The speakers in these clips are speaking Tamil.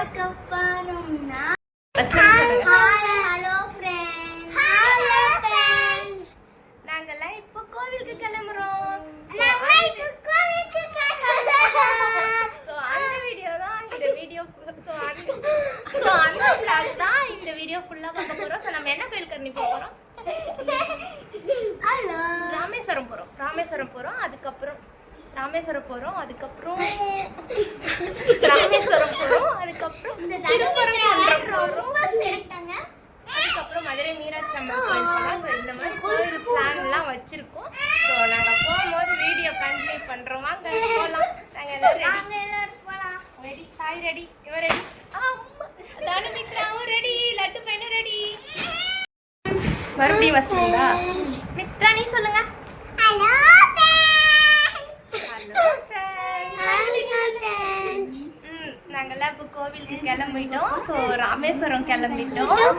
ஹலோ ஃப்ரெண்ட்ஸ் ஹலோ ஃப்ரெண்ட்ஸ் நாங்கெல்லாம் இப்போ கோவிலுக்கு கிளம்புறோம். ஸோ அந்த வீடியோ தான் இந்த வீடியோ ஸோ அந்த ஸோ அந்த vlog தான் இந்த வீடியோ ஃபுல்லாக பார்க்க போகிறோம் ஸோ நம்ம என்ன கோயில் கண்ணி போகிறோம் ராமேஸ்வரம் போகிறோம் ராமேஸ்வரம் போகிறோம் அதுக்கப்புறம் ராமேஸ்வரம் போகிறோம் அதுக்கப்புறம் ராமேஸ்வரம் போகிறோம் அதுக்கப்புறம் ரொம்ப சேட்டாங்க அதுக்கப்புறம் மதுரை மீனாட்சி அம்மன் கோயில் போகலாம் ஸோ இந்த மாதிரி கோயில் பிளான்லாம் வச்சுருக்கோம். ஸோ நாங்கள் போகும்போது வீடியோ கண்டினியூ பண்ணுறோம் வாங்க போகலாம் நாங்கள் எல்லாரும் போலாம். ரெடி சாய் ரெடி இவன் ரெடி தனுமித்ராவும் ரெடி லட்டு பையனும் ரெடி மறுபடியும் வசந்தா மித்ரா நீ சொல்லுங்க hello hello friends hello friends நாங்கெல்லாம் இப்போ கோவிலுக்கு கிளம்பிட்டோம். ஸோ ராமேஸ்வரம் கிளம்பிட்டோம்.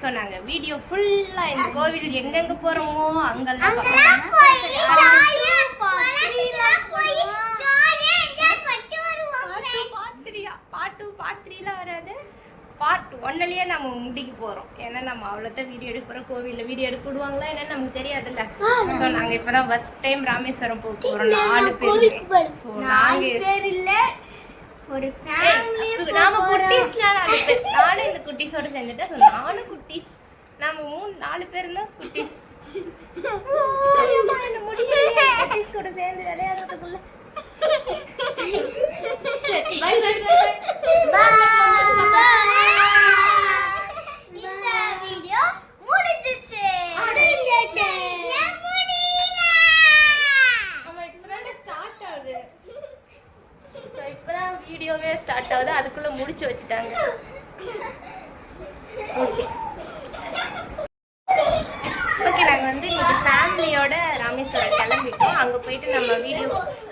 ஸோ நாங்கள் வீடியோ ஃபுல்லாக இந்த கோவில் எங்கெங்கே போகிறோமோ அங்கெல்லாம் பாட்டிலாம் பாட்டு பாத்திரியா பாட்டு பாத்திரிலாம் வராது. பார்ட் ஒன்னுலயே நம்ம முடிக்க போறோம். ஏன்னா நம்ம அவ்வளோதான் வீடியோ எடுக்க போறோம். கோவில்ல வீடியோ எடுக்க விடுவாங்களா என்னன்னு நமக்கு தெரியாதுல்ல. ஸோ நாங்க இப்பதான் ஃபர்ஸ்ட் டைம் ராமேஸ்வரம் போக போறோம். நாலு பேர் ஸோ நாங்க பேர் இல்ல ஒரு நாம குட்டீஸ்ல நாலு பேர் நானும் இந்த குட்டீஸோட சேர்ந்துட்டேன் ஸோ நானும் குட்டீஸ். நாம மூணு நாலு பேர் தான் குட்டீஸ். குட்டீஸ் கூட சேர்ந்து விளையாடுறதுக்குள்ள. பை பை பை இந்த வீடியோ முடிஞ்சிச்சு. முடிஞ்சிச்சு ஆமா இப்பதானே ஸ்டார்ட் ஆகுது தான் வீடியோவே ஸ்டார்ட் ஆகுது. அதுக்குள்ள முடிச்சு வச்சுட்டாங்க. ஓகே ஓகே நாங்கள் வந்து இன்னைக்கு ஃபேமிலியோட ராமேஸ்வரம் கிளம்பிட்டோம். அங்கே போயிட்டு நம்ம வீடியோ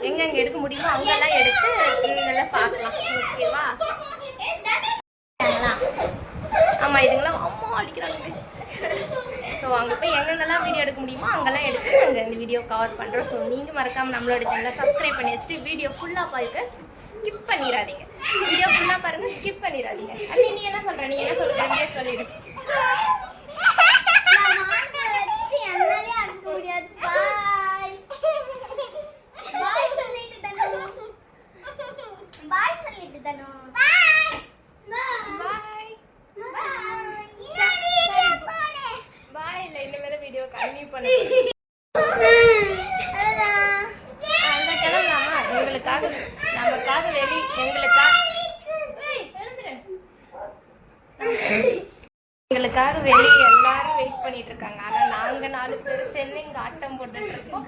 எங்கெங்கே எடுக்க முடியுமோ அங்கெல்லாம் எடுத்து இதெல்லாம் பார்க்கலாம். ஓகேவா ஆமாம் இதுங்களாம் அம்மா அடிக்கிறாங்க ஸோ அங்கே போய் எங்கெங்கெல்லாம் வீடியோ எடுக்க முடியுமோ அங்கெல்லாம் எடுத்து நாங்கள் இந்த வீடியோ கவர் பண்ணுறோம் ஸோ நீங்கள் மறக்காமல் நம்மளோட சேனலை சப்ஸ்கிரைப் பண்ணி வச்சுட்டு வீடியோ ஃபுல்லாக பாருங்க. ஸ்கிப் பண்ணிடாதீங்க வீடியோ ஃபுல்லாக பாருங்க ஸ்கிப் பண்ணிடாதீங்க அண்ணி நீ என்ன சொல்கிற நீ என்ன சொல்கிற சொல்லிடு பாய் சொல்லிட்டு தானோ பாய் சொல்லிட்டு தானோ பாய் பாய் பாய் பாய் இல்லை இனிமேல் வீடியோ கண்டினியூ பண்ணுங்க அந்த கிளம்பலாமா எங்களுக்காக நமக்காக வெளி எங்களுக்காக ஏய், எழுந்துரு. எங்களுக்காக வெளியே எல்லாரும் வெயிட் பண்ணிட்டு இருக்காங்க ஆனா நாங்க நாலு பேர் சேர்ந்து இங்க ஆட்டம் போட்டுட்டு இருக்கோம்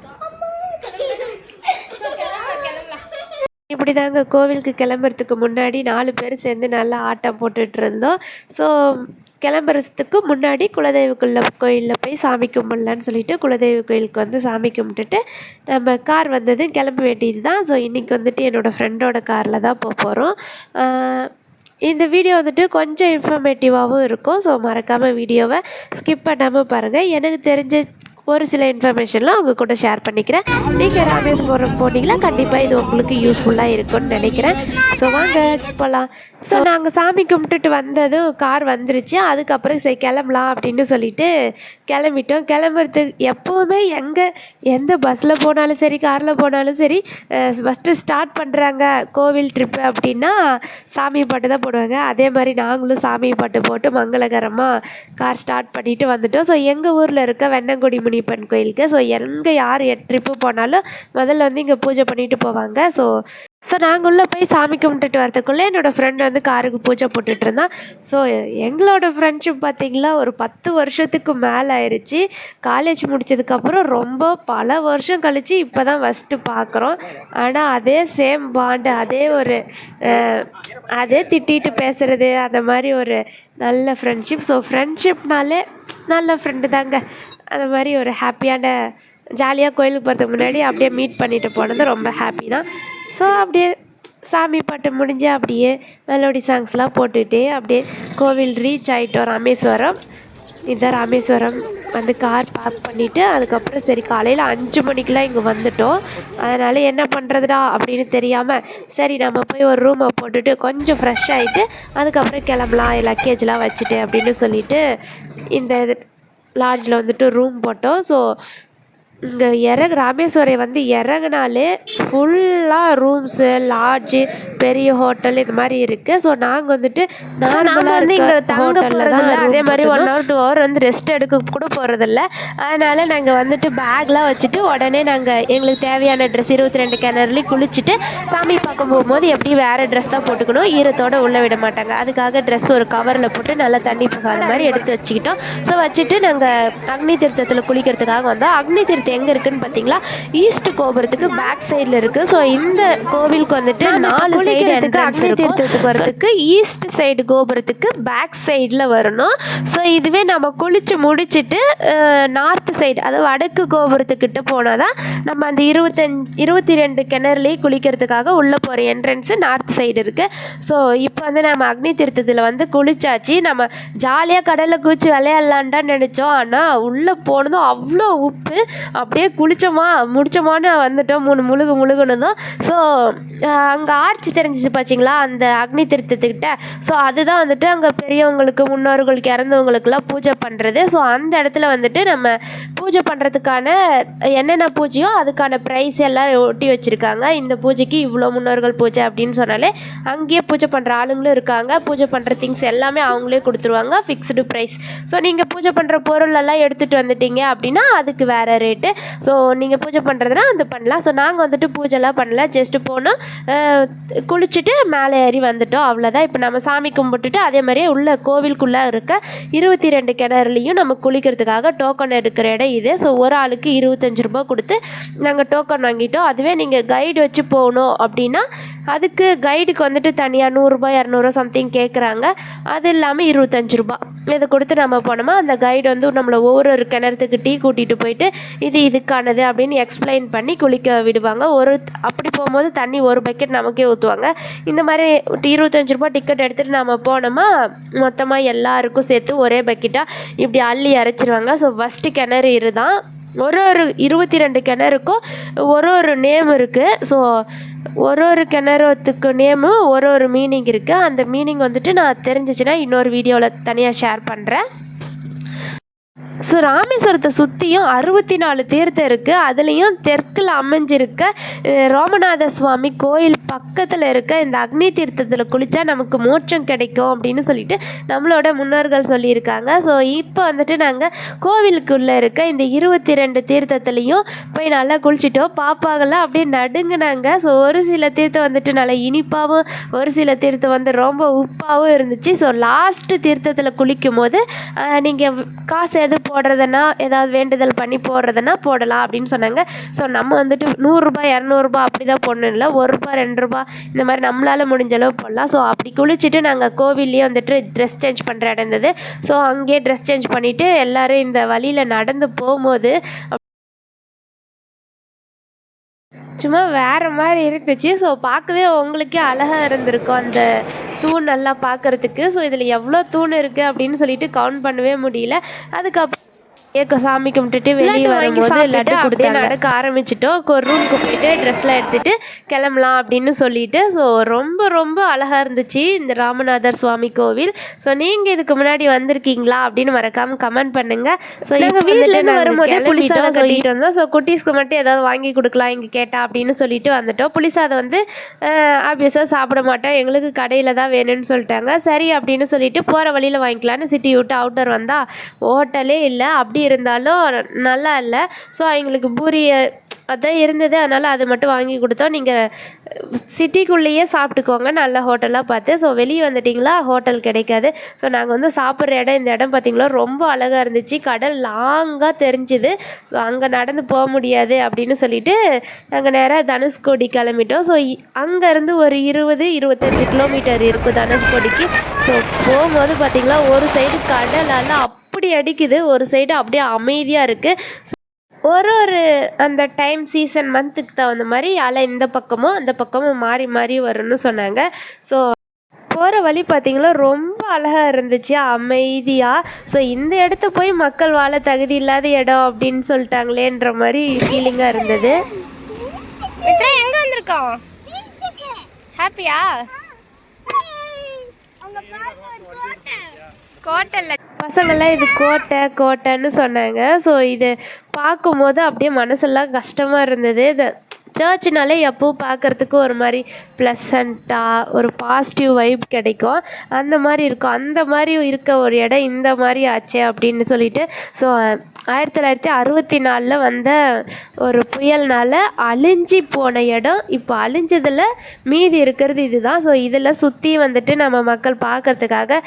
இப்படி தாங்க கோவிலுக்கு கிளம்புறதுக்கு முன்னாடி நாலு பேர் சேர்ந்து நல்லா ஆட்டம் போட்டுட்டு இருந்தோம் ஸோ கிளம்புறதுக்கு முன்னாடி குலதெய்வக்குள்ள கோயிலில் போய் சாமி கும்பிடலான்னு சொல்லிட்டு குலதெய்வ கோயிலுக்கு வந்து சாமி கும்பிட்டுட்டு நம்ம கார் வந்ததும் கிளம்ப வேண்டியது தான் ஸோ இன்றைக்கி வந்துட்டு என்னோடய ஃப்ரெண்டோட காரில் தான் போக போகிறோம் இந்த வீடியோ வந்துட்டு கொஞ்சம் இன்ஃபர்மேட்டிவாகவும் இருக்கும். ஸோ மறக்காமல் வீடியோவை ஸ்கிப் பண்ணாமல் பாருங்கள் எனக்கு தெரிஞ்ச ஒரு சில இன்ஃபர்மேஷன்லாம் உங்கள் கூட ஷேர் பண்ணிக்கிறேன். நீங்கள் ராமேஸ்வரம் போனீங்கன்னா கண்டிப்பாக இது உங்களுக்கு யூஸ்ஃபுல்லாக இருக்கும்னு நினைக்கிறேன். ஸோ வாங்க போகலாம் ஸோ நாங்கள் சாமி கும்பிட்டுட்டு வந்ததும் கார் வந்துருச்சு. அதுக்கப்புறம் சரி கிளம்பலாம் அப்படின்னு சொல்லிட்டு கிளம்பிட்டோம். கிளம்புறதுக்கு எப்போவுமே எங்கே எந்த பஸ்ஸில் போனாலும் சரி காரில் போனாலும் சரி ஃபஸ்ட்டு ஸ்டார்ட் பண்ணுறாங்க கோவில் ட்ரிப்பு அப்படின்னா சாமி பாட்டு தான் போடுவாங்க. அதே மாதிரி நாங்களும் சாமி பாட்டு போட்டு மங்களகரமாக கார் ஸ்டார்ட் பண்ணிட்டு வந்துட்டோம். ஸோ எங்கள் ஊரில் இருக்க வெண்ணங்குடி முனிப்பன் கோயிலுக்கு ஸோ எங்கே யார் ட்ரிப்பு போனாலும் முதல்ல வந்து இங்கே பூஜை பண்ணிட்டு போவாங்க. ஸோ ஸோ நாங்கள் உள்ளே போய் சாமி கும்பிட்டுட்டு வரதுக்குள்ளே என்னோடய ஃப்ரெண்ட் வந்து காருக்கு பூஜை போட்டுட்டு இருந்தான். ஸோ எங்களோட ஃப்ரெண்ட்ஷிப் பார்த்தீங்களா ஒரு பத்து வருஷத்துக்கு மேலே ஆயிடுச்சு காலேஜ் முடிச்சதுக்கப்புறம் ரொம்ப பல வருஷம் கழித்து இப்போ தான் ஃபஸ்ட்டு பார்க்குறோம் ஆனால் அதே சேம் பாண்டு அதே ஒரு அதே திட்டிட்டு பேசுகிறது அந்த மாதிரி ஒரு நல்ல ஃப்ரெண்ட்ஷிப் ஸோ ஃப்ரெண்ட்ஷிப்னாலே நல்ல ஃப்ரெண்டு தாங்க. அந்த மாதிரி ஒரு ஹாப்பியான ஜாலியாக கோயிலுக்கு போகிறதுக்கு முன்னாடி அப்படியே மீட் பண்ணிட்டு போனது ரொம்ப ஹாப்பி தான். ஸோ அப்படியே சாமி பாட்டு முடிஞ்சு அப்படியே மெலோடி சாங்ஸ்லாம் போட்டுகிட்டே அப்படியே கோவில் ரீச் ஆகிட்டோம் ராமேஸ்வரம். இதுதான் ராமேஸ்வரம். வந்து கார் பார்க் பண்ணிவிட்டு அதுக்கப்புறம் சரி காலையில் அஞ்சு மணிக்கெலாம் இங்கே வந்துட்டோம். அதனால் என்ன பண்ணுறதுடா அப்படின்னு தெரியாமல் சரி நம்ம போய் ஒரு ரூமை போட்டுட்டு கொஞ்சம் ஃப்ரெஷ் ஆகிட்டு அதுக்கப்புறம் கிளம்பலாம் லக்கேஜ்லாம் வச்சுட்டு அப்படின்னு சொல்லிவிட்டு இந்த லாட்ஜில் வந்துட்டு ரூம் போட்டோம். ஸோ இங்கே இறகு ராமேஸ்வரம் வந்து இறங்குனாலே ஃபுல்லாக ரூம்ஸு லாட்ஜு பெரிய ஹோட்டல் இது மாதிரி இருக்குது ஸோ நாங்கள் வந்துட்டு நார்மலாக வந்து இங்கே தங்க போகிறதில்ல அதே மாதிரி ஒன் ஹவர் டூ ஹவர் வந்து ரெஸ்ட் எடுக்க கூட போகிறதில்ல அதனால் நாங்கள் வந்துட்டு பேக்லாம் வச்சுட்டு உடனே நாங்கள் எங்களுக்கு தேவையான ட்ரெஸ் இருபத்தி ரெண்டு கிணறுலையும் குளிச்சுட்டு சாமி பார்க்க போகும்போது எப்படி வேறு ட்ரெஸ் தான் போட்டுக்கணும். ஈரத்தோடு உள்ளே விட மாட்டாங்க. அதுக்காக ட்ரெஸ் ஒரு கவரில் போட்டு நல்லா தண்ணி போகாத மாதிரி எடுத்து வச்சுக்கிட்டோம். ஸோ வச்சுட்டு நாங்கள் அக்னி தீர்த்தத்தில் குளிக்கிறதுக்காக வந்தோம். அக்னி தீர்த்தம் எங்கே இருக்குன்னு பார்த்தீங்களா ஈஸ்ட் கோபுரத்துக்கு பேக் சைடில் இருக்குது ஸோ இந்த கோவிலுக்கு வந்துட்டு நாலு சைடு அக்னி தீர்த்தத்துக்கு வரதுக்கு ஈஸ்ட் சைடு கோபுரத்துக்கு பேக் சைடில் வரணும். ஸோ இதுவே நம்ம குளிச்சு முடிச்சுட்டு நார்த் சைடு அதாவது வடக்கு கோபுரத்துக்கிட்ட போனால் தான் நம்ம அந்த இருபத்தஞ்சு இருபத்தி ரெண்டு கிணறுலேயே குளிக்கிறதுக்காக உள்ளே போகிற என்ட்ரன்ஸு நார்த் சைடு இருக்குது ஸோ இப்போ வந்து நம்ம அக்னி தீர்த்தத்தில் வந்து குளிச்சாச்சு. நம்ம ஜாலியாக கடலில் குளிச்சு விளையாடலான்டான்னு நினச்சோம். ஆனால் உள்ளே போனதும் அவ்வளோ உப்பு அப்படியே குளிச்சோமா முடிச்சோமான்னு வந்துட்டோம். மூணு முழுகு முழுகுனதும் ஸோ அங்கே ஆர்ச்சி தெரிஞ்சிச்சு பார்த்தீங்களா அந்த அக்னி திருத்தத்துக்கிட்ட. ஸோ அதுதான் வந்துட்டு அங்கே பெரியவங்களுக்கு முன்னோர்களுக்கு இறந்தவங்களுக்குலாம் பூஜை பண்ணுறது ஸோ அந்த இடத்துல வந்துட்டு நம்ம பூஜை பண்ணுறதுக்கான என்னென்ன பூஜையோ அதுக்கான ப்ரைஸ் எல்லாம் ஒட்டி வச்சுருக்காங்க. இந்த பூஜைக்கு இவ்வளோ முன்னோர்கள் பூஜை அப்படின்னு சொன்னாலே அங்கேயே பூஜை பண்ணுற ஆளுங்களும் இருக்காங்க. பூஜை பண்ணுற திங்ஸ் எல்லாமே அவங்களே கொடுத்துருவாங்க. ஃபிக்ஸ்டு ப்ரைஸ் ஸோ நீங்கள் பூஜை பண்ணுற பொருள் எல்லாம் எடுத்துகிட்டு வந்துட்டீங்க அப்படின்னா அதுக்கு வேறு ரேட்டு ஸோ நீங்கள் பூஜை பண்ணுறதுனா அது பண்ணலாம். ஸோ நாங்கள் வந்துட்டு பூஜைலாம் பண்ணல. ஜஸ்ட்டு போனோம் குளிச்சுட்டு மேலே ஏறி வந்துட்டோம். அவ்வளோதான் இப்போ நம்ம சாமி கும்பிட்டுட்டு அதே மாதிரியே உள்ள கோவிலுக்குள்ளே இருக்க இருபத்தி ரெண்டு கிணறுலையும் நம்ம குளிக்கிறதுக்காக டோக்கன் எடுக்கிற இடம் இது. ஸோ ஒரு ஆளுக்கு இருபத்தஞ்சு ரூபா கொடுத்து நாங்கள் டோக்கன் வாங்கிட்டோம். அதுவே நீங்கள் கைடு வச்சு போகணும் அப்படின்னா அதுக்கு கைடுக்கு வந்துட்டு தனியாக நூறுரூபா இரநூறுவா சம்திங் கேட்குறாங்க அது இல்லாமல் இருபத்தஞ்சு ரூபா. இதை கொடுத்து நம்ம போனோமா அந்த கைடு வந்து நம்மளை ஒவ்வொரு ஒரு கிணத்துக்கு டீ கூட்டிகிட்டு போயிட்டு இது இதுக்கானது அப்படின்னு எக்ஸ்பிளைன் பண்ணி குளிக்க விடுவாங்க. ஒரு அப்படி போகும்போது தண்ணி ஒரு பக்கெட் நமக்கே ஊற்றுவாங்க இந்த மாதிரி இருபத்தஞ்சு ரூபா டிக்கெட் எடுத்துகிட்டு நம்ம போனோமா மொத்தமாக எல்லாருக்கும் சேர்த்து ஒரே பக்கெட்டாக இப்படி அள்ளி இறச்சிருவாங்க ஸோ ஃபஸ்ட்டு கிணறு இதுதான். ஒரு ஒரு இருபத்தி ரெண்டு கிணறுக்கும் ஒரு ஒரு நேம் இருக்குது ஸோ ஒரு ஒரு கிணறுத்துக்கு நேமும் ஒரு ஒரு மீனிங் இருக்குது அந்த மீனிங் வந்துட்டு நான் தெரிஞ்சிச்சுன்னா இன்னொரு வீடியோவில் தனியாக ஷேர் பண்ணுறேன் ஸோ ராமேஸ்வரத்தை சுற்றியும் அறுபத்தி நாலு தீர்த்தம் இருக்குது அதுலேயும் தெற்கில் அமைஞ்சிருக்க ரோமநாத சுவாமி கோயில் பக்கத்தில் இருக்க இந்த அக்னி தீர்த்தத்தில் குளித்தா நமக்கு மோட்சம் கிடைக்கும் அப்படின்னு சொல்லிட்டு நம்மளோட முன்னோர்கள் சொல்லியிருக்காங்க. ஸோ இப்போ வந்துட்டு நாங்கள் கோவிலுக்குள்ளே இருக்க இந்த இருபத்தி ரெண்டு தீர்த்தத்துலேயும் போய் நல்லா குளிச்சிட்டோம். பாப்பாங்களாம் அப்படியே நடுங்கினாங்க. ஸோ ஒரு சில தீர்த்தம் வந்துட்டு நல்லா இனிப்பாகவும் ஒரு சில தீர்த்தம் வந்து ரொம்ப உப்பாகவும் இருந்துச்சு. ஸோ லாஸ்ட்டு தீர்த்தத்தில் குளிக்கும் போது நீங்கள் காசு எது போடுறதுன்னா ஏதாவது வேண்டுதல் பண்ணி போடுறதுன்னா போடலாம் அப்படின்னு சொன்னாங்க. ஸோ நம்ம வந்துட்டு நூறுரூபா இரநூறுபா அப்படி தான் போடணும். இல்லை ஒரு ரூபா ரெண்டு ரூபா இந்த மாதிரி நம்மளால் முடிஞ்ச அளவு போடலாம். ஸோ அப்படி குளிச்சுட்டு நாங்கள் கோவில்லேயே வந்துட்டு ட்ரெஸ் சேஞ்ச் பண்ணுற இடம் இருந்தது. ஸோ அங்கேயே ட்ரெஸ் சேஞ்ச் பண்ணிவிட்டு எல்லோரும் இந்த வழியில் நடந்து போகும்போது சும்மா வேறு மாதிரி இருந்துச்சு. ஸோ பார்க்கவே உங்களுக்கே அழகாக இருந்திருக்கும் அந்த தூண் நல்லா பார்க்கறதுக்கு ஸோ இதில் எவ்வளோ தூண் இருக்குது அப்படின்னு சொல்லிட்டு கவுண்ட் பண்ணவே முடியல. அதுக்கப்புறம் சாமி கும்பிட்டுட்டு வெளியே வரும்போது லட்டு அப்படியே நடக்க ஆரம்பிச்சிட்டோம். ஒரு ரூமுக்கு போயிட்டு ட்ரெஸ்லாம் எடுத்துட்டு கிளம்பலாம் அப்படின்னு சொல்லிட்டு ஸோ ரொம்ப ரொம்ப அழகாக இருந்துச்சு இந்த ராமநாதர் சுவாமி கோவில். ஸோ நீங்கள் இதுக்கு முன்னாடி வந்திருக்கீங்களா அப்படின்னு மறக்காம கமெண்ட் பண்ணுங்க. ஸோ எங்கள் வீட்டிலேருந்து வரும்போதே புளிசாதம் கட்டிட்டு வந்தோம். ஸோ குட்டீஸ்க்கு மட்டும் ஏதாவது வாங்கி கொடுக்கலாம் இங்கே கேட்டா அப்படின்னு சொல்லிட்டு வந்துட்டோம். புளிசாதம் வந்து ஆப்வியஸாக சாப்பிட மாட்டோம். எங்களுக்கு கடையில் தான் வேணும்னு சொல்லிட்டாங்க. சரி அப்படின்னு சொல்லிட்டு போகிற வழியில் வாங்கிக்கலான்னு சிட்டி விட்டு அவுட்டர் வந்தால் ஹோட்டலே இல்லை. அப்படி இருந்தாலும் நல்லா இல்லை. ஸோ எங்களுக்கு பூரி அதான் இருந்தது. அதனால் அது மட்டும் வாங்கி கொடுத்தோம். நீங்கள் சிட்டிக்குள்ளேயே சாப்பிட்டுக்கோங்க. நல்ல ஹோட்டலாக பார்த்து. ஸோ வெளியே வந்துட்டிங்களா? ஹோட்டல் கிடைக்காது. ஸோ நாங்கள் வந்து சாப்பிட்ற இடம் இந்த இடம் பார்த்திங்களா? ரொம்ப அழகாக இருந்துச்சு. கடல் லாங்காக தெரிஞ்சுது. ஸோ அங்கே நடந்து போக முடியாது அப்படின்னு சொல்லிட்டு நாங்கள் நேராக தனுஷ்கோடி கிளம்பிட்டோம். ஸோ அங்கேருந்து ஒரு இருபது இருபத்தஞ்சி கிலோமீட்டர் இருக்கும் தனுஷ்கோடிக்கு. ஸோ போகும்போது பார்த்திங்களா? ஒரு சைடு கடலால் அலை அப்படி அடிக்குது. ஒரு சைடு அப்படியே அமைதியாக இருக்குது ஒரு ஒரு அந்த டைம் சீசன் மந்த்துக்கு தகுந்த மாதிரி அலை இந்த பக்கமும் அந்த பக்கமும் மாறி மாறி வரும்னு சொன்னாங்க. ஸோ போகிற வழி பார்த்தீங்கன்னா ரொம்ப அழகாக இருந்துச்சு. அமைதியாக ஸோ இந்த இடத்த போய் மக்கள் வாழ தகுதி இல்லாத இடம் அப்படின்னு சொல்லிட்டாங்களேன்ற மாதிரி ஃபீலிங்காக இருந்தது. எங்க வந்திருக்கோம்? பீச்சுக்கு ஹாப்பியா கோட்டல்ல பசங்கள்லாம் இது கோட்டை கோட்டைன்னு சொன்னாங்க. ஸோ இது பார்க்கும்போது அப்படியே மனசெல்லாம் கஷ்டமாக இருந்தது. இது சர்ச்னாலே எப்போவும் பார்க்குறதுக்கு ஒரு மாதிரி ப்ளசண்ட்டாக ஒரு பாசிட்டிவ் வைப் கிடைக்கும். அந்த மாதிரி இருக்கும். அந்த மாதிரி இருக்க ஒரு இடம் இந்த மாதிரி ஆச்சே அப்படின்னு சொல்லிட்டு ஸோ ஆயிரத்தி தொள்ளாயிரத்தி அறுபத்தி நாலில் வந்த ஒரு புயல்னால் அழிஞ்சி போன இடம். இப்போ அழிஞ்சதில் மீதி இருக்கிறது இதுதான். ஸோ இதில் சுற்றி வந்துட்டு நம்ம மக்கள் பார்க்கறதுக்காக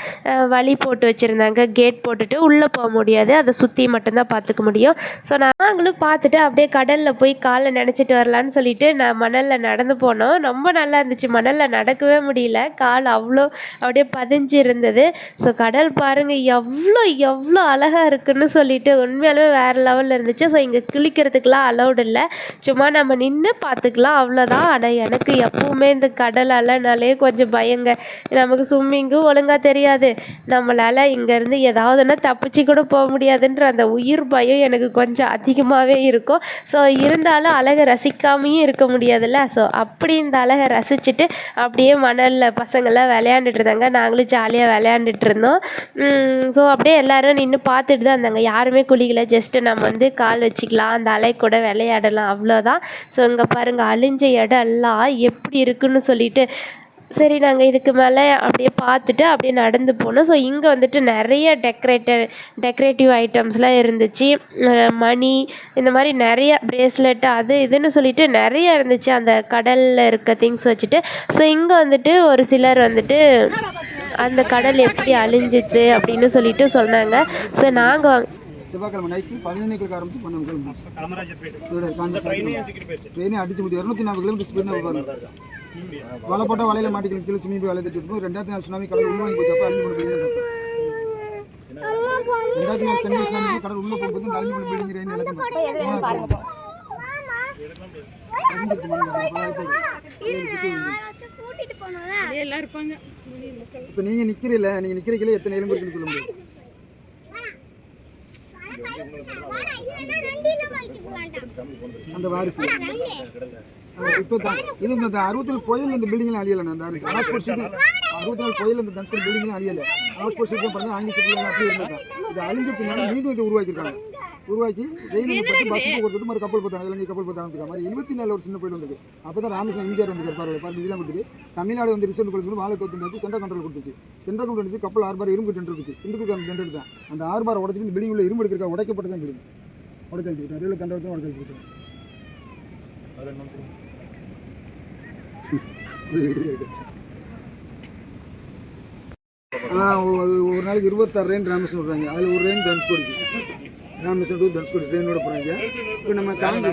வழி போட்டு வச்சுருந்தாங்க. கேட் போட்டுட்டு உள்ளே போக முடியாது. அதை சுற்றி மட்டும்தான் பார்த்துக்க முடியும். ஸோ நாங்களும் பார்த்துட்டு அப்படியே கடலில் போய் காலை நினச்சிட்டு வரலான்னு சொல்லிட்டு நான் மணலில் நடந்து போனோம். ரொம்ப நல்லா இருந்துச்சு. மணலில் நடக்கவே முடியல. கால் அவ்வளோ அப்படியே பதிஞ்சு இருந்தது. ஸோ கடல் பாருங்கள் எவ்வளோ எவ்வளோ அழகாக இருக்குன்னு சொல்லிட்டு உண்மையாலுமே வேறு லெவலில் இருந்துச்சு. ஸோ இங்கே குளிக்கிறதுக்கெலாம் அலௌடு இல்லை. சும்மா நம்ம நின்று பார்த்துக்கலாம். அவ்வளோதான் ஆனால் எனக்கு எப்பவுமே இந்த கடல் அலைனாலே கொஞ்சம் பயங்க. நமக்கு ஸ்விம்மிங்கும் ஒழுங்காக தெரியாது. நம்மளால் இங்கேருந்து ஏதாவதுன்னா தப்பிச்சு கூட போக முடியாதுன்ற அந்த உயிர் பயம் எனக்கு கொஞ்சம் அதிகமாகவே இருக்கும். ஸோ இருந்தாலும் அழகை ரசிக்காமையும் இருக்க முடியாதுல்ல? ஸோ அப்படி இந்த அழகை ரசிச்சுட்டு அப்படியே மணலில் பசங்கள்லாம் விளையாண்டுட்டு இருந்தாங்க. நாங்களும் ஜாலியாக விளையாண்டுட்டு இருந்தோம். ஸோ அப்படியே எல்லாரும் நின்று பார்த்துட்டு தான் இருந்தாங்க. யாருமே குளிக்கல. ஜஸ்ட்டு நம்ம வந்து கால் வச்சுக்கலாம் அந்த அலை கூட விளையாடலாம் அவ்வளோதான். ஸோ இங்கே பாருங்கள் அழிஞ்ச இடம் எல்லாம் எப்படி இருக்குன்னு சொல்லிட்டு சரி நாங்கள் இதுக்கு மேலே அப்படியே பார்த்துட்டு அப்படியே நடந்து போனோம். ஸோ இங்கே வந்துட்டு நிறைய டெக்கரேட்டர் டெக்கரேட்டிவ் ஐட்டம்ஸ்லாம் இருந்துச்சு. மணி இந்த மாதிரி நிறைய பிரேஸ்லெட் அது இதுன்னு சொல்லிட்டு நிறைய இருந்துச்சு. அந்த கடலில் இருக்க திங்ஸ் வச்சுட்டு. ஸோ இங்கே வந்துட்டு ஒரு சிலர் வந்துட்டு அந்த கடல் எப்படி அழிஞ்சிது அப்படின்னு சொல்லிட்டு சொன்னாங்க. ஸோ நாங்கள் செவ்வாய்க்கிழமை நைட்டு பதினொன்றுக்கு ஆரம்பிச்சு பன்னெண்டு கிலோமீட்டர் ட்ரெயினே அடிச்சு முடியும். இரநூத்தி நாற்பது கிலோமீட்டர் ஸ்பீடாக பாருங்க வலை போட்டால் வலையில மாட்டிக்கணும் கீழே சிமி போய் வலை தட்டி இருக்கும் ரெண்டாயிரத்தி நாலு சுனாமி கடல் உள்ள வாங்கி போச்சு அப்போ அழிஞ்சு பில்டிங் ரெண்டாயிரத்தி நாலு சென்னை சுனாமி கடல் உள்ள போகும்போது அழிஞ்சு மணி கூட்டிட்டு போனோம்ல இப்போ நீங்கள் நிற்கிறீல்ல நீங்கள் நிற்கிறீங்களே எத்தனை எலும்பு இருக்குன்னு சொல்ல முடியும் ரெண்டு கிலோ வாங்கிட்டு வேண்டாம் அந்த வாரிசு. இப்போ தான் இது இந்த அறுபத்தேழு கோயில் இந்த பில்டிங்லாம் அழியலை அந்த வாரிசு. ஹாஸ்பிட்டல் சிட்டி அறுபத்தேழு கோயில் இந்த தனுஷ்கோடி பில்டிங்லாம் அழியலை. ஹாஸ்பிட்டல் சிட்டி பண்ணி ஆங்கில சிட்டிலாம் அப்படியே இருந்தாங்க இது அழிஞ்ச பின்னாடி மீண்டும் இதை உருவாக்கியிருக்காங்க. உருவாக்கி ரெயில் பற்றி பஸ் கொடுத்துட்டு மாதிரி கப்பல் பார்த்தாங்க இலங்கை கப்பல் பார்த்தாங்க மாதிரி எழுபத்தி நாலு ஒரு சின்ன போயிட்டு வந்தது. அப்போ தான் ராமேஸ்வரம் இந்தியார் வந்து பரவாயில்ல பாருங்க. இதெல்லாம் கொடுத்துட்டு தமிழ்நாடு வந்து ரிசர்வ் கொடுத்து வாழை கொத்து வச்சு சென்ட்ரல் கண்ட்ரோல் கொடுத்துச்சு. சென்ட்ரல் கண்ட்ரோல் கப்பல் ஆர்பார் இரும்பு டெண்டர் இருந்துச்சு இந்துக்கு டெண்டர் தான் அந்த ஆர்பார் உடச்சிட்டு பில்டிங் உள்ள இரும்பு எடுக்கிறக்கா உடைக்கப்பட்டு தான் பில்டிங் உடச்சு ரயில்வே கண்ட்ரோல் தான் உடச்சு ஆ ஒரு- ஒரு நாளைக்கு இருபத்தாறு ரெயின் ராமேஸ்வரம் விடுறாங்க. அதில் ஒரு ரெயின் தனுஷ்கோடிக்கு ராமேஸ்வரம் டு தனுஷ்கோடி ட்ரெயினோட போகிறாங்க இப்போ நம்ம காந்தி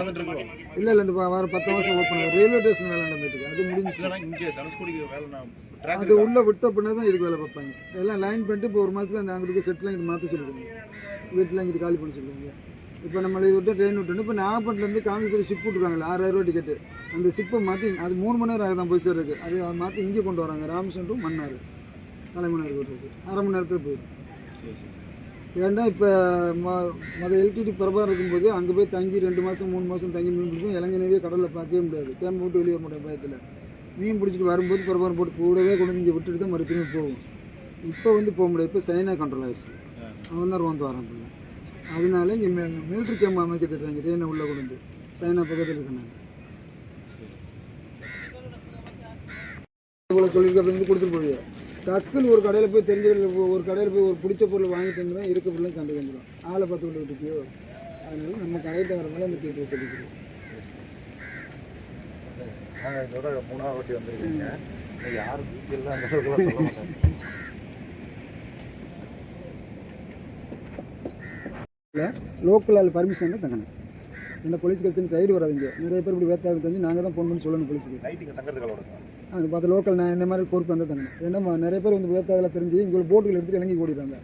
இல்லை இல்லை இந்த வாரம் பத்து மாதம் ஓப்பன் ஆகும் ரயில்வே ஸ்டேஷன் வேலை நடந்துட்டு. அது முடிஞ்சு இங்கே அது உள்ளே விட்ட பின்னே தான் இதுக்கு வேலை பார்ப்பாங்க. எல்லாம் லைன் பண்ணிட்டு இப்போ ஒரு மாதத்துல அந்த அங்கிட்டு செட்டில் இங்கிட்டு மாற்ற சொல்லிருக்காங்க வீட்டில் இங்கிட்டு காலி பண்ண சொல்லுவாங்க இப்போ நம்மளை விட்டு ட்ரெயின் விட்டு இப்போ நாகப்பட்டிலேருந்து காமிச்சேரி ஷிப் விட்ருக்காங்களே ஆறாயிரம் ரூபா டிக்கெட்டு அந்த ஷிப்பை மாற்றி அது மூணு மணி நேரம் ஆகுதான் போய் சேர்றதுக்கு. அது அதை மாற்றி இங்கே கொண்டு வராங்க. ராமேஸ்வரம் டு மன்னார். தலைமன்னார் விட்டுருக்கு அரை மணி நேரத்தில் போயிடும். ஏன்னா இப்போ ம மொதல் எல்டிடி பிரபாரம் இருக்கும்போது அங்கே போய் தங்கி ரெண்டு மாதம் மூணு மாதம் தங்கி மீன் பிடிக்கும். இலங்கைனவே கடலில் பார்க்கவே முடியாது. கேம் விட்டு வெளியே வர மாட்டேன் பயத்தில். மீன் பிடிச்சிட்டு வரும்போது பிரபாரம் போட்டு கூடவே கொண்டு வந்து இங்கே விட்டுட்டு தான் மறுபடியும் போகும் இப்போ வந்து போக முடியாது. இப்போ சைனா கண்ட்ரோல் ஆயிடுச்சு. அவன் தான் ரோந்து வரான் பிள்ளை அதனால இங்கே மிலிட்ரி கேம்ப் அமைக்க திட்டுறாங்க. ட்ரெயினை உள்ளே கொண்டு வந்து? சைனா பக்கத்தில் இருக்காங்க இவ்வளோ சொல்லியிருக்க அப்படின்னு கொடுத்துட்டு போடுங்க டக்குன்னு ஒரு கடையில் போய் தெரிஞ்ச ஒரு கடையில் போய் ஒரு பிடிச்ச பொருள் வாங்கிட்டு வந்துடும் இருக்க பொருளும் கண்டு வந்துடும் ஆளை பார்த்து விட்டு விட்டுப்பியோ அதனால நம்ம கடையில் வர மேலே அந்த டீட்டெயில் சொல்லிக்கிறோம். இதோட மூணாவது வாட்டி வந்திருக்கீங்க. யாரும் டீட்டெயிலாம் அந்த அளவுக்குலாம் சொல்ல மாட்டாங்க. இல்லை லோக்கல் ஆள் பர்மிஷன் தான் தங்கணும். என்ன போலீஸ் கஸ்டடி ரைடு வராதுங்க. நிறைய பேர் இப்படி வேத்தாங்க தெரிஞ்சு நாங்கள் தான் ஃபோன் பண்ணி சொல்லணும் போலீஸுக்கு அது பார்த்து லோக்கல் நான் இந்த மாதிரி பொறுப்பு வந்தால் தங்கணும் ஏன்னா நிறைய பேர் வந்து வேத்தாவில் தெரிஞ்சு இங்கே போட்டுகள் எடுத்துட்டு இலங்கை ஓடிடுறாங்க.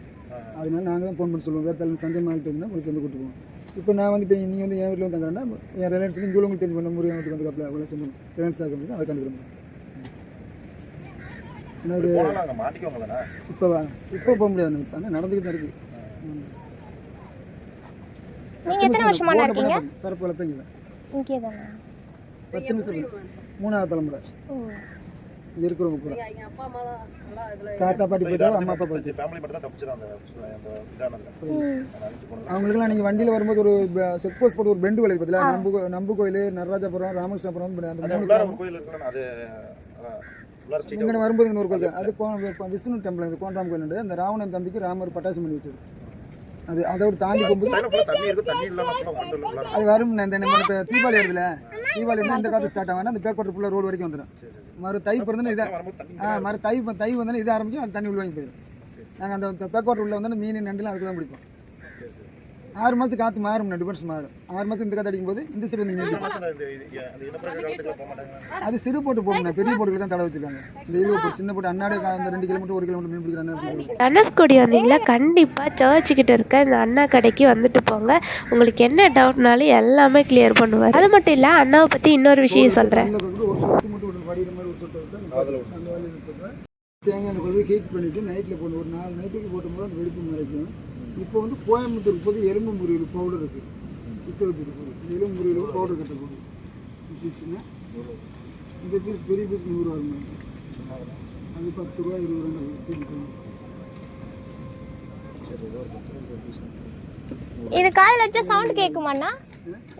அதனால நாங்கள் தான் ஃபோன் பண்ணி சொல்லுவோம். வேத்தாள் சண்டே தெரிஞ்சுன்னா போலீஸ் வந்து கூட்டு போவோம். இப்போ நான் வந்து இப்போ நீங்கள் வந்து என் வீட்டில் வந்து தங்குறேன்னா என் ரிலையன்ஸ் இங்கே உங்களுக்கு தெரிஞ்சு பண்ண முறையாக வீட்டுக்கு வந்து கப்பல அவ்வளோ சொல்லணும் ரிலையன்ஸ் ஆக முடியும் அதை கண்டுக்கிறோம் என்னது? தானே இப்போ இப்போ போக முடியாது. இப்போ வந்து நடந்துக்கிட்டு தான் இருக்குது நீங்க எத்தனை வருஷமா இருக்கீங்க? பிறப்பு வளர்ப்பீங்க இங்கே தானே பத்து நிமிஷம் மூணாவது தலைமுறை. இங்கே இருக்கிறவங்க பூரா தாத்தா பாட்டி போயிட்டா அம்மா அப்பா போச்சு அந்த அந்த அவங்களுக்குலாம் நீங்கள் வண்டியில் வரும்போது ஒரு செக் போஸ்ட் போட்டு ஒரு பெண்டு வழி பார்த்தீங்களா நம்பு நம்பு கோயில் நடராஜபுரம் ராமகிருஷ்ணபுரம் அந்த மூணு இங்கே வரும்போது ஒரு கோயில் அது கோ- விஷ்ணு டெம்பிள் அது கோண்டாம் கோயில் உண்டு. அந்த ராவணன் தம்பிக்கு ராமர் பட்டாசு பண்ணி வச்சது அது அதோட தாண்டி போகும்போது அது வரும் இந்த தீபாவளி வருதுல தீபாவளி இந்த காலத்து ஸ்டார்ட் ஆகும் அந்த பேக்கோட்டர் ஃபுல்லாக ரோடு வரைக்கும் வந்துடும் மறு தை பிறந்தோன்னு இதை ஆ மறு தை தை வந்தோன்னே இது ஆரம்பிக்கும் அது தண்ணி உள்வாங்கி போயிடும் நாங்கள் அந்த பேக்கோட்டர் உள்ள வந்தோன்னே மீன் நண்டுலாம் அதுக்கு தான் பிடிப்போம் ஆறு மாதத்துக்கு காற்று மாறும் வருஷம் மாறும். ஆறு மாதத்துக்கு இந்த காற்று அடிக்கும் போது இந்த சைடு வந்து அது சிறு போட்டு போகணும் பெரிய போட்டுக்கு தான் தடை வச்சிருக்காங்க. இந்த போட்டு சின்ன போட்டு கா- அந்த ரெண்டு கிலோமீட்டர் ஒரு கிலோமீட்டர் மீன் பிடிக்கிற அண்ணா தனுஷ்கோடி வந்தீங்களா? கண்டிப்பாக சர்ச்சுக்கிட்ட இருக்க இந்த அண்ணா கடைக்கு வந்துட்டு போங்க. உங்களுக்கு என்ன டவுட்னாலும் எல்லாமே கிளியர் பண்ணுவார். அது மட்டும் இல்லை அண்ணாவை பற்றி இன்னொரு விஷயம் சொல்கிறேன் தேங்காய் ஹீட் பண்ணிவிட்டு நைட்டில் போடணும். ஒரு நாலு நைட்டுக்கு போட்டும்போது அந்த வெடிப்பு மறைக்கும் இப்போ வந்து கோயம்புத்தூர் போது எலும்பு முறியல் பவுடர் இருக்குது சித்தவத்துக்கு போகுது எலும்பு முறியல் பவுடர் கட்ட போகுது பீஸுங்க இந்த பீஸ் பெரிய பீஸ் நூறுரூவா இருக்கும். அது பத்து ரூபா இருபது ரூபா இது காதில் வச்சா சவுண்ட் கேட்குமாண்ணா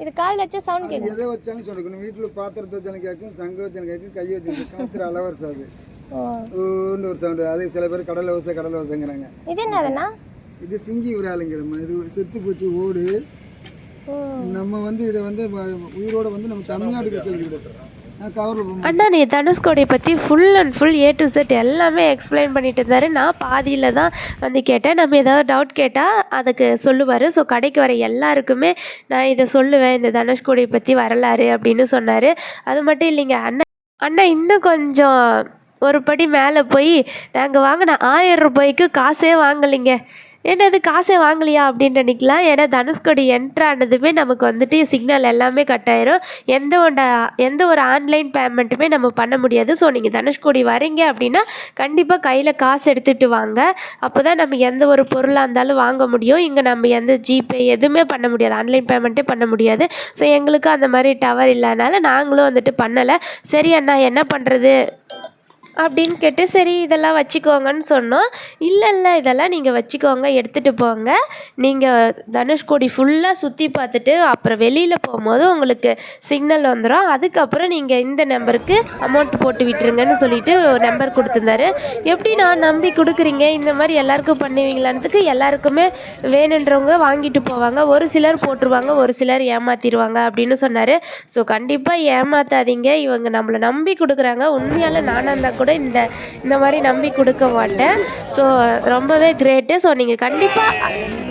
இது காதில் வச்சா சவுண்ட் அது கேட்கும் எதை வச்சாலும் சொல்லணும் வீட்டில் பாத்திரத்தை வச்சாலும் கேட்கும் சங்க வச்சாலும் கேட்கும் கையை வச்சு காத்திர அலவரசு அது ஊன்னு ஒரு சவுண்டு அது சில பேர் கடல் வசை கடல் வசைங்கிறாங்க இது என்னதுண்ணா? இது சிங்கி விராலுங்கிறம்மா இது செத்து போச்சு ஓடு. நம்ம வந்து இதை வந்து உயிரோட வந்து நம்ம தமிழ்நாட்டுக்கு சொல்லிவிடுறோம் அண்ணா நீ தனுஷ்கோடியை பற்றி full and full A to Z எல்லாமே எக்ஸ்பிளைன் பண்ணிட்டு இருந்தாரு. நான் பாதியில் தான் வந்து கேட்டேன். நம்ம ஏதாவது டவுட் கேட்டால் அதுக்கு சொல்லுவார். ஸோ கடைக்கு வர எல்லாருக்குமே நான் இதை சொல்லுவேன். இந்த தனுஷ்கோடியை பற்றி வரலாறு அப்படின்னு சொன்னார். அது மட்டும் இல்லைங்க அண்ணா அண்ணா இன்னும் கொஞ்சம் ஒரு படி மேலே போய் நாங்கள் வாங்கின ஆயிரம் ரூபாய்க்கு காசே வாங்கலைங்க. என்னது காசே வாங்கலையா அப்படின்னு நினைக்கலாம். ஏன்னா தனுஷ்கோடி என்ட்ரு ஆனதுமே நமக்கு வந்துட்டு சிக்னல் எல்லாமே கட் ஆயிரும். எந்த ஒன்ற எந்த ஒரு ஆன்லைன் பேமெண்ட்டுமே நம்ம பண்ண முடியாது. ஸோ நீங்கள் தனுஷ்கோடி வரீங்க அப்படின்னா கண்டிப்பாக கையில் காசு எடுத்துகிட்டு வாங்க. அப்போ தான் நம்ம எந்த ஒரு பொருளாக இருந்தாலும் வாங்க முடியும். இங்கே நம்ம எந்த ஜிபே எதுவுமே பண்ண முடியாது. ஆன்லைன் பேமெண்ட்டே பண்ண முடியாது. ஸோ எங்களுக்கு அந்த மாதிரி டவர் இல்லைனால நாங்களும் வந்துட்டு பண்ணலை. சரி அண்ணா என்ன பண்ணுறது அப்படின்னு கேட்டு சரி இதெல்லாம் வச்சுக்கோங்கன்னு சொன்னோம். இல்லை இல்லை இதெல்லாம் நீங்கள் வச்சுக்கோங்க எடுத்துகிட்டு போங்க. நீங்கள் தனுஷ்கோடி ஃபுல்லாக சுற்றி பார்த்துட்டு அப்புறம் வெளியில் போகும்போது உங்களுக்கு சிக்னல் வந்துடும் அதுக்கப்புறம் நீங்கள் இந்த நம்பருக்கு அமௌண்ட் போட்டு விட்டுருங்கன்னு சொல்லிட்டு ஒரு நம்பர் கொடுத்துருந்தாரு. எப்படி நான் நம்பி கொடுக்குறீங்க? இந்த மாதிரி எல்லாருக்கும் பண்ணுவீங்களான்றதுக்கு எல்லாருக்குமே வேணுன்றவங்க வாங்கிட்டு போவாங்க. ஒரு சிலர் போட்டுருவாங்க ஒரு சிலர் ஏமாத்திடுவாங்க அப்படின்னு சொன்னார். ஸோ கண்டிப்பாக ஏமாத்தாதீங்க. இவங்க நம்மளை நம்பி கொடுக்குறாங்க. உண்மையால் நானாக இருந்தால் கூட இந்த இந்த மாதிரி நம்பி கொடுக்க மாட்டேன். ஸோ ரொம்பவே கிரேட்டு ஸோ நீங்கள் கண்டிப்பாக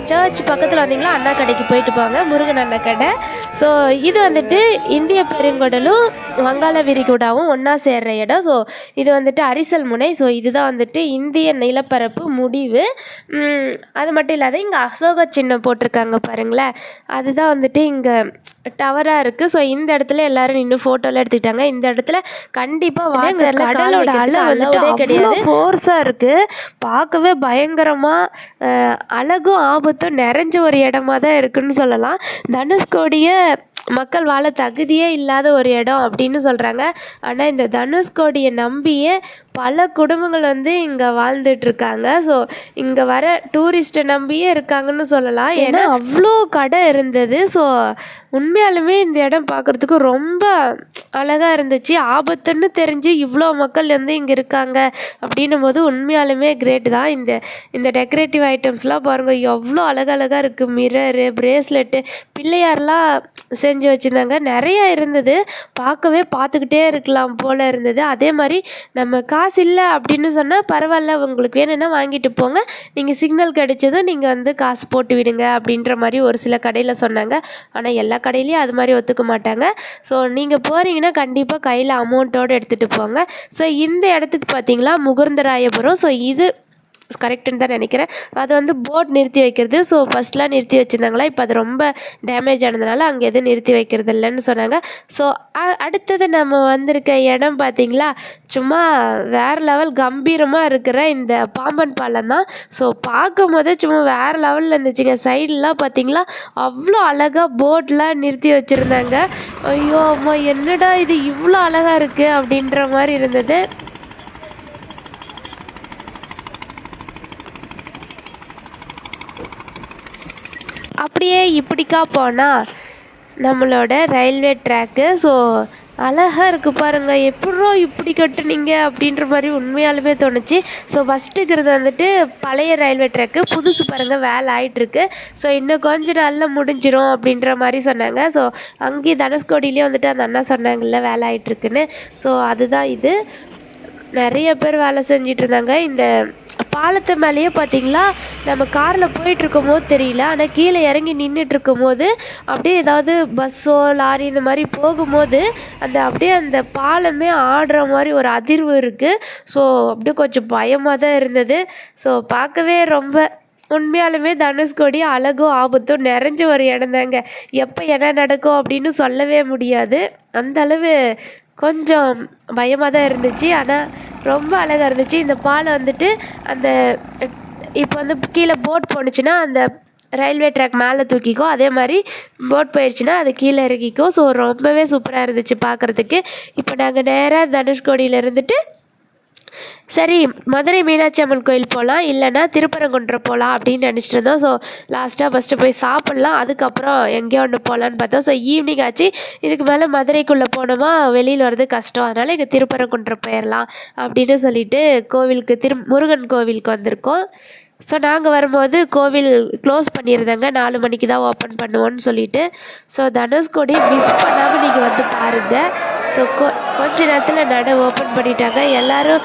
சர்ச் பக்கத்தில் வந்தீங்களா அண்ணா கடைக்கு போயிட்டு போங்க முருகன் அண்ணா கடை. ஸோ இது வந்துட்டு இந்திய பெருங்கடலும் வங்காள விரிகுடாவும் ஒன்றா சேர்ற இடம். ஸோ இது வந்துட்டு அரிசல் முனை. ஸோ இதுதான் வந்துட்டு இந்திய நிலப்பரப்பு முடிவு. அது மட்டும் இல்லாத இங்கே அசோக சின்னம் போட்டிருக்காங்க பாருங்களேன். அதுதான் வந்துட்டு இங்கே டவராக இருக்குது ஸோ இந்த இடத்துல எல்லாரும் நின்று ஃபோட்டோலாம் எடுத்துக்கிட்டாங்க. இந்த இடத்துல கண்டிப்பாக வாட்டரில் கடலோட அலை வந்துட்டு கிடையாது. ஃபோர்ஸாக இருக்குது பார்க்கவே பயங்கரமாக அழகும் ஆபத்தும் நிறைஞ்ச ஒரு இடமா தான் இருக்குன்னு சொல்லலாம். தனுஷ்கோடியை மக்கள் வாழ தகுதியே இல்லாத ஒரு இடம் அப்படின்னு சொல்கிறாங்க ஆனால் இந்த தனுஷ்கோடியை நம்பியே பல குடும்பங்கள் வந்து இங்கே வாழ்ந்துட்டு இருக்காங்க ஸோ இங்கே வர டூரிஸ்ட்டை நம்பியே இருக்காங்கன்னு சொல்லலாம். ஏன்னா அவ்வளோ கடை இருந்தது. ஸோ உண்மையாலுமே இந்த இடம் பார்க்குறதுக்கு ரொம்ப அழகாக இருந்துச்சு. ஆபத்துன்னு தெரிஞ்சு இவ்வளோ மக்கள் வந்து இங்கே இருக்காங்க அப்படின்னும் போது உண்மையாலுமே கிரேட் தான். இந்த இந்த டெக்கரேட்டிவ் ஐட்டம்ஸ்லாம் பாருங்கள் எவ்வளோ அழகழகாக இருக்குது மிரரு பிரேஸ்லெட்டு பிள்ளையார்லாம் செஞ்சு வச்சுருந்தாங்க. நிறைய இருந்தது. பார்க்கவே பார்த்துக்கிட்டே இருக்கலாம் போல் இருந்தது. அதே மாதிரி நம்ம காசு இல்லை அப்படின்னு சொன்னால் பரவாயில்ல உங்களுக்கு வேணும்னா வாங்கிட்டு போங்க. நீங்கள் சிக்னல் கிடைச்சதும் நீங்கள் வந்து காசு போட்டு விடுங்க அப்படின்ற மாதிரி ஒரு சில கடையில் சொன்னாங்க. ஆனால் எல்லா கடையிலையும் அது மாதிரி ஒத்துக்க மாட்டாங்க. ஸோ நீங்கள் போகிறீங்கன்னா கண்டிப்பாக கையில் அமௌண்ட்டோடு எடுத்துகிட்டு போங்க. ஸோ இந்த இடத்துக்கு பார்த்தீங்களா முகுந்தராயபுரம். ஸோ இது கரெக்டுன்னு தான் நினைக்கிறேன். அது வந்து போட் நிறுத்தி வைக்கிறது. ஸோ ஃபஸ்ட்லாம் நிறுத்தி வச்சுருந்தாங்களா? இப்போ அது ரொம்ப டேமேஜ் ஆனதுனால அங்கே எதுவும் நிறுத்தி வைக்கிறது இல்லைன்னு சொன்னாங்க ஸோ அடுத்தது நம்ம வந்திருக்க இடம் பார்த்தீங்களா? சும்மா வேறு லெவல் கம்பீரமாக இருக்கிற இந்த பாம்பன் பாலம் தான். ஸோ பார்க்கும் போதே சும்மா வேறு லெவலில் இருந்துச்சுங்க. சைட்லாம் பார்த்தீங்களா? அவ்வளோ அழகாக போட்லாம் நிறுத்தி வச்சுருந்தாங்க. ஐயோ அம்மா என்னடா இது இவ்வளோ அழகாக இருக்குது அப்படின்ற மாதிரி இருந்தது. அப்படியே இப்படிக்கா போனால் நம்மளோட ரயில்வே ட்ராக்கு ஸோ அழகாக இருக்குது பாருங்கள் எப்படோ இப்படி கட்டுனீங்க அப்படின்ற மாதிரி உண்மையாலுமே தோணுச்சு. ஸோ ஃபஸ்ட்டுக்கிறது வந்துட்டு பழைய ரயில்வே ட்ராக்கு புதுசு பாருங்கள் வேலை ஆகிட்டுருக்கு ஸோ இன்னும் கொஞ்ச நாளில் முடிஞ்சிரும் அப்படின்ற மாதிரி சொன்னாங்க. ஸோ அங்கேயே தனுஷ்கோடியிலே வந்துட்டு அந்த அண்ணா சொன்னாங்கல்ல வேலை ஆகிட்டுருக்குன்னு ஸோ அதுதான் இது. நிறைய பேர் வேலை செஞ்சிட்டு இருந்தாங்க இந்த பாலத்து மேலேயே பார்த்தீங்களா? நம்ம காரில் போயிட்டு இருக்கும்போது தெரியல. ஆனால் கீழே இறங்கி நின்றுட்டு இருக்கும்போது அப்படியே ஏதாவது பஸ்ஸோ லாரி இந்த மாதிரி போகும்போது அந்த அப்படியே அந்த பாலமே ஆடுற மாதிரி ஒரு அதிர்வு இருக்குது ஸோ அப்படியே கொஞ்சம் பயமாக தான் இருந்தது. ஸோ பார்க்கவே ரொம்ப உண்மையாலுமே தனுஷ்கோடி அழகும் ஆபத்தும் நிறைஞ்ச ஒரு இடம் தாங்க. எப்போ என்ன நடக்கும் அப்படின்னு சொல்லவே முடியாது. அந்த அளவு கொஞ்சம் பயமாக தான் இருந்துச்சு. ஆனால் ரொம்ப அழகாக இருந்துச்சு. இந்த பாலம் வந்துட்டு அந்த இப்போ வந்து கீழே போட் போணுச்சுன்னா அந்த ரயில்வே ட்ராக் மேலே தூக்கிக்கோ அதே மாதிரி போட் போயிடுச்சுன்னா அது கீழே இறக்கிக்கோ. ஸோ ரொம்பவே சூப்பராக இருந்துச்சு பார்க்குறதுக்கு இப்போ நாங்கள் நேராக தனுஷ்கோடியில் இருந்துட்டு சரி மதுரை மீனாட்சி அம்மன் கோயில் போகலாம் இல்லைன்னா திருப்பரங்குன்றம் போகலாம் அப்படின்னு நினச்சிட்டு இருந்தோம். ஸோ லாஸ்ட்டாக ஃபஸ்ட்டு போய் சாப்பிட்லாம். அதுக்கப்புறம் எங்கேயோ ஒன்று போகலான்னு பார்த்தோம். ஸோ ஈவினிங் ஆச்சு. இதுக்கு மேலே மதுரைக்குள்ளே போனோமா வெளியில் வர்றது கஷ்டம். அதனால் இங்கே திருப்பரங்குன்றம் போயிடலாம் அப்படின்னு சொல்லிட்டு கோவிலுக்கு திரு முருகன் கோவிலுக்கு வந்திருக்கோம். ஸோ நாங்கள் வரும்போது கோவில் க்ளோஸ் பண்ணியிருந்தாங்க நாலு மணிக்கு தான் ஓப்பன் பண்ணுவோன்னு சொல்லிட்டு. ஸோ தனுஷ்கோடி மிஸ் பண்ணாமல் நீங்கள் வந்து பாருங்கள் ஸோ கொ கொஞ்ச நேரத்தில் நட ஓப்பன் பண்ணிட்டாங்க. எல்லோரும்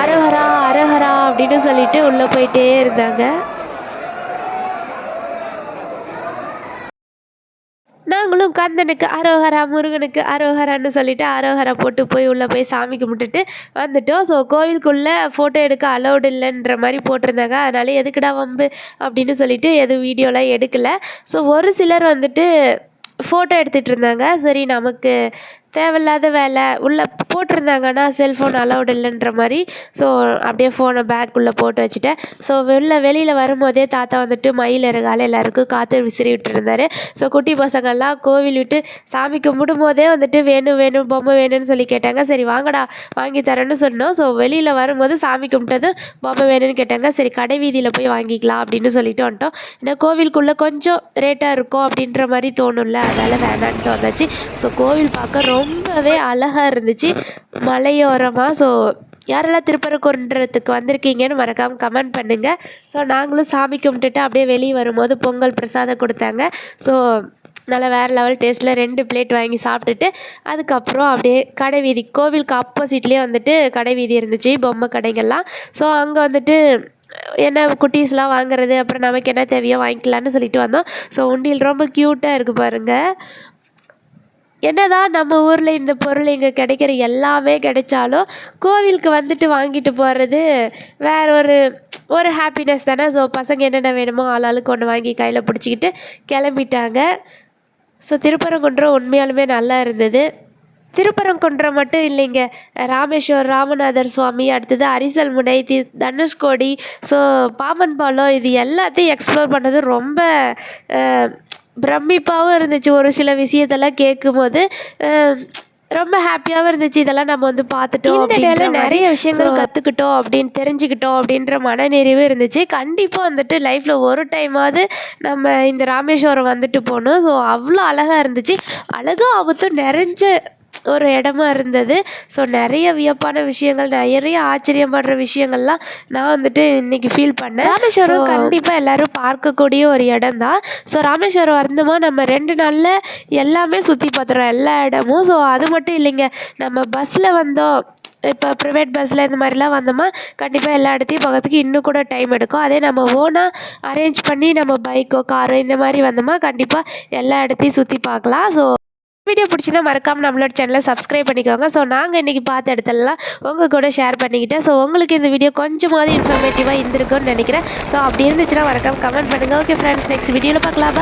அரஹரா அரஹரா அப்படின்னு சொல்லிட்டு உள்ளே போயிட்டே இருந்தாங்க. நாங்களும் கந்தனுக்கு அரோகரா முருகனுக்கு அரோகரான்னு சொல்லிட்டு அரோகரா போட்டு போய் உள்ளே போய் சாமி கும்பிட்டுட்டு வந்துட்டோம். ஸோ கோவிலுக்குள்ளே ஃபோட்டோ எடுக்க அலௌடு இல்லைன்ற மாதிரி போட்டிருந்தாங்க. அதனால எதுக்குடா வம்பு அப்படின்னு சொல்லிட்டு எதுவும் வீடியோலாம் எடுக்கலை. ஸோ ஒரு சிலர் வந்துட்டு ஃபோட்டோ எடுத்துகிட்டு இருந்தாங்க. சரி நமக்கு தேவையில்லாத வேலை. உள்ளே போட்டிருந்தாங்கன்னா செல்ஃபோன் அலௌடு இல்லைன்ற மாதிரி. ஸோ அப்படியே ஃபோனை பேக்குள்ளே போட்டு வச்சுட்டேன். ஸோ வெளில வெளியில் வரும்போதே தாத்தா வந்துட்டு மயில் இறகால எல்லாருக்கும் காற்று விசிறி விட்டுருந்தாரு. ஸோ குட்டி பசங்கள்லாம் கோவில் விட்டு சாமி கும்பிடும் போதே வந்துட்டு வேணும் வேணும் பொம்மை வேணும்னு சொல்லி கேட்டாங்க. சரி வாங்கடா வாங்கி தரேன்னு சொன்னோம். ஸோ வெளியில் வரும்போது சாமி கும்பிட்டதும் பொம்மை வேணும்னு கேட்டாங்க. சரி கடை வீதியில் போய் வாங்கிக்கலாம் அப்படின்னு சொல்லிட்டு வந்துட்டோம். ஏன்னா கோவிலுக்குள்ளே கொஞ்சம் ரேட்டாக இருக்கும் அப்படின்ற மாதிரி தோணும்ல. அதனால் வேணான்ட்டு வந்தாச்சு. ஸோ கோவில் பார்க்க ரொம்ப ரொம்பவே அழகாக இருந்துச்சு. மலையோரமாக ஸோ யாரெல்லாம் திருப்பரங்குன்றத்துக்கு வந்திருக்கீங்கன்னு மறக்காமல் கமெண்ட் பண்ணுங்கள் ஸோ நாங்களும் சாமி கும்பிட்டுட்டு அப்படியே வெளியே வரும்போது பொங்கல் பிரசாதம் கொடுத்தாங்க. ஸோ நல்லா வேறு லெவல் டேஸ்ட்டில் ரெண்டு பிளேட் வாங்கி சாப்பிட்டுட்டு அதுக்கப்புறம் அப்படியே கடை வீதி கோவிலுக்கு ஆப்போசிட்லேயே வந்துட்டு கடை வீதி இருந்துச்சு பொம்மை கடைகள்லாம் ஸோ அங்கே வந்துட்டு என்ன குட்டீஸ்லாம் வாங்குறது அப்புறம் நமக்கு என்ன தேவையோ வாங்கிக்கலான்னு சொல்லிட்டு வந்தோம். ஸோ உண்டியில் ரொம்ப க்யூட்டாக இருக்குது பாருங்கள் என்னதான் நம்ம ஊரில் இந்த பொருள் இங்கே கிடைக்கிற எல்லாமே கிடைச்சாலும் கோவிலுக்கு வந்துட்டு வாங்கிட்டு போகிறது வேற ஒரு ஒரு ஹாப்பினஸ் தானே. ஸோ பசங்க என்னென்ன வேணுமோ ஆளாளுக்கு ஒன்று வாங்கி கையில் பிடிச்சிக்கிட்டு கிளம்பிட்டாங்க. ஸோ திருப்பரங்குன்றம் உண்மையாலுமே நல்லா இருந்தது. திருப்பரங்குன்றம் மட்டும் இல்லைங்க. ராமேஸ்வர் ராமநாதர் சுவாமி அடுத்தது அரிசல் முனை தி தனுஷ்கோடி ஸோ பாம்பன் பாலம் இது எல்லாத்தையும் எக்ஸ்ப்ளோர் பண்ணது ரொம்ப பிரமிப்பாகவும் இருந்துச்சு. ஒரு சில விஷயத்தெல்லாம் கேட்கும்போது ரொம்ப ஹாப்பியாகவும் இருந்துச்சு. இதெல்லாம் நம்ம வந்து பார்த்துட்டோம் அப்படின்ற. நிறைய விஷயங்கள் கற்றுக்கிட்டோம் அப்படின்னு தெரிஞ்சுக்கிட்டோம் அப்படின்ற மனநிறைவு இருந்துச்சு. கண்டிப்பாக வந்துட்டு லைஃப்பில் ஒரு டைமாவது நம்ம இந்த ராமேஸ்வரம் வந்துட்டு போகணும். ஸோ அவ்வளோ அழகாக இருந்துச்சு. அழகும் ஆபத்தும் நிறைஞ்ச ஒரு இடமா இருந்தது. ஸோ நிறைய வியப்பான விஷயங்கள் நிறைய ஆச்சரியப்படுற விஷயங்கள்லாம் நான் வந்துட்டு இன்னைக்கு ஃபீல் பண்ணேன். ராமேஸ்வரம் So, கண்டிப்பா எல்லாரும் பார்க்கக்கூடிய ஒரு இடம் தான் ஸோ ராமேஸ்வரம் வந்தோமா நம்ம ரெண்டு நாள்ல எல்லாமே சுற்றி பார்த்துறோம் எல்லா இடமும். ஸோ அது மட்டும் இல்லைங்க. நம்ம பஸ்ஸில் வந்தோம். இப்போ ப்ரைவேட் பஸ்ஸில் இந்த மாதிரிலாம் வந்தோமா? கண்டிப்பாக எல்லா இடத்தையும் பார்க்கறதுக்கு இன்னும் கூட டைம் எடுக்கும். அதே நம்ம ஓனாக அரேஞ்ச் பண்ணி நம்ம பைக்கோ காரோ இந்த மாதிரி வந்தோமா? கண்டிப்பாக எல்லா இடத்தையும் சுற்றி பார்க்கலாம். ஸோ வீடியோ பிடிச்சிருந்தா மறக்காமல் நம்மளோட சேனலை சப்ஸ்கிரைப் பண்ணிக்கோங்க. ஸோ நாங்கள் இன்றைக்கி பார்த்த இடத்துலலாம் உங்கள் கூட ஷேர் பண்ணிக்கிட்டேன். ஸோ உங்களுக்கு இந்த வீடியோ கொஞ்சமாவது இன்ஃபர்மேட்டிவாக இருந்திருக்கும்னு நினைக்கிறேன். ஸோ அப்படி இருந்துச்சுன்னா மறக்காம கமெண்ட் பண்ணுங்கள் ஓகே ஃப்ரெண்ட்ஸ் நெக்ஸ்ட் வீடியோவில் பார்க்கலாம்.